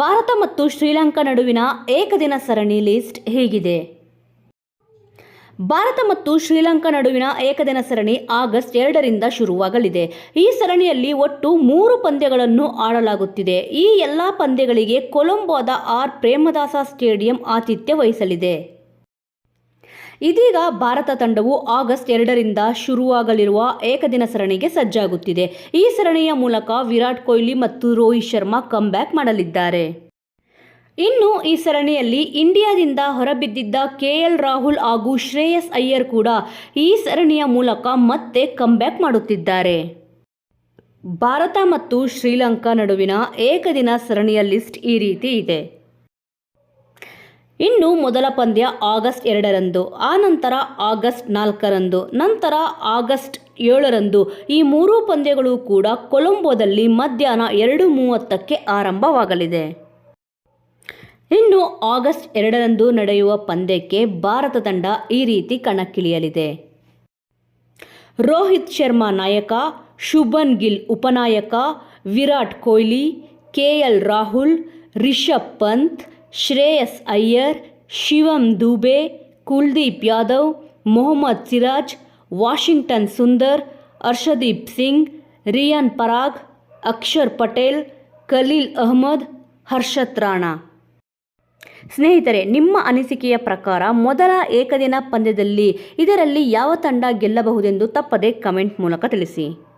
ಭಾರತ ಮತ್ತು ಶ್ರೀಲಂಕಾ ನಡುವಿನ ಏಕದಿನ ಸರಣಿ ಲಿಸ್ಟ್ ಹೀಗಿದೆ? ಭಾರತ ಮತ್ತು ಶ್ರೀಲಂಕಾ ನಡುವಿನ ಏಕದಿನ ಸರಣಿ ಆಗಸ್ಟ್ ಎರಡರಿಂದ ಶುರುವಾಗಲಿದೆ. ಈ ಸರಣಿಯಲ್ಲಿ ಒಟ್ಟು ಮೂರು ಪಂದ್ಯಗಳನ್ನು ಆಡಲಾಗುತ್ತಿದೆ. ಈ ಎಲ್ಲ ಪಂದ್ಯಗಳಿಗೆ ಕೊಲಂಬೋದ ಆರ್ ಪ್ರೇಮದಾಸ ಸ್ಟೇಡಿಯಂ ಆತಿಥ್ಯ ವಹಿಸಲಿದೆ. ಇದೀಗ ಭಾರತ ತಂಡವು ಆಗಸ್ಟ್ ಎರಡರಿಂದ ಶುರುವಾಗಲಿರುವ ಏಕದಿನ ಸರಣಿಗೆ ಸಜ್ಜಾಗುತ್ತಿದೆ. ಈ ಸರಣಿಯ ಮೂಲಕ ವಿರಾಟ್ ಕೊಹ್ಲಿ ಮತ್ತು ರೋಹಿತ್ ಶರ್ಮಾ ಕಂಬ್ಯಾಕ್ ಮಾಡಲಿದ್ದಾರೆ. ಇನ್ನು ಈ ಸರಣಿಯಲ್ಲಿ ಇಂಡಿಯಾದಿಂದ ಹೊರಬಿದ್ದಿದ್ದ ಕೆ ಎಲ್ ರಾಹುಲ್ ಹಾಗೂ ಶ್ರೇಯಸ್ ಅಯ್ಯರ್ ಕೂಡ ಈ ಸರಣಿಯ ಮೂಲಕ ಮತ್ತೆ ಕಂಬ್ಯಾಕ್ ಮಾಡುತ್ತಿದ್ದಾರೆ. ಭಾರತ ಮತ್ತು ಶ್ರೀಲಂಕಾ ನಡುವಿನ ಏಕದಿನ ಸರಣಿಯ ಲಿಸ್ಟ್ ಈ ರೀತಿ ಇದೆ. ಇನ್ನು ಮೊದಲ ಪಂದ್ಯ ಆಗಸ್ಟ್ ಎರಡರಂದು, ಆ ನಂತರ ಆಗಸ್ಟ್ ನಾಲ್ಕರಂದು, ನಂತರ ಆಗಸ್ಟ್ ಏಳರಂದು. ಈ ಮೂರೂ ಪಂದ್ಯಗಳು ಕೂಡ ಕೊಲಂಬೋದಲ್ಲಿ ಮಧ್ಯಾಹ್ನ ಎರಡು ಮೂವತ್ತಕ್ಕೆ ಆರಂಭವಾಗಲಿದೆ. ಇನ್ನು ಆಗಸ್ಟ್ ಎರಡರಂದು ನಡೆಯುವ ಪಂದ್ಯಕ್ಕೆ ಭಾರತ ತಂಡ ಈ ರೀತಿ ಕಣಕ್ಕಿಳಿಯಲಿದೆ. ರೋಹಿತ್ ಶರ್ಮಾ ನಾಯಕ, ಶುಭನ್ ಗಿಲ್ ಉಪನಾಯಕ, ವಿರಾಟ್ ಕೊಹ್ಲಿ ಕೆಎಲ್ ರಾಹುಲ್, ರಿಷಬ್ ಪಂತ್ ಶ್ರೇಯಸ್ ಅಯ್ಯರ್, ಶಿವಂ ದುಬೆ, ಕುಲ್ದೀಪ್ ಯಾದವ್, ಮೊಹಮ್ಮದ್ ಸಿರಾಜ್, ವಾಷಿಂಗ್ಟನ್ ಸುಂದರ್, ಅರ್ಷದೀಪ್ ಸಿಂಗ್, ರಿಯಾನ್ ಪರಾಗ್, ಅಕ್ಷರ್ ಪಟೇಲ್, ಖಲೀಲ್ ಅಹ್ಮದ್, ಹರ್ಷತ್ ರಾಣಾ. ಸ್ನೇಹಿತರೆ, ನಿಮ್ಮ ಅನಿಸಿಕೆಯ ಪ್ರಕಾರ ಮೊದಲ ಏಕದಿನ ಪಂದ್ಯದಲ್ಲಿ ಇದರಲ್ಲಿ ಯಾವ ತಂಡ ಗೆಲ್ಲಬಹುದೆಂದು ತಪ್ಪದೆ ಕಮೆಂಟ್ ಮೂಲಕ ತಿಳಿಸಿ.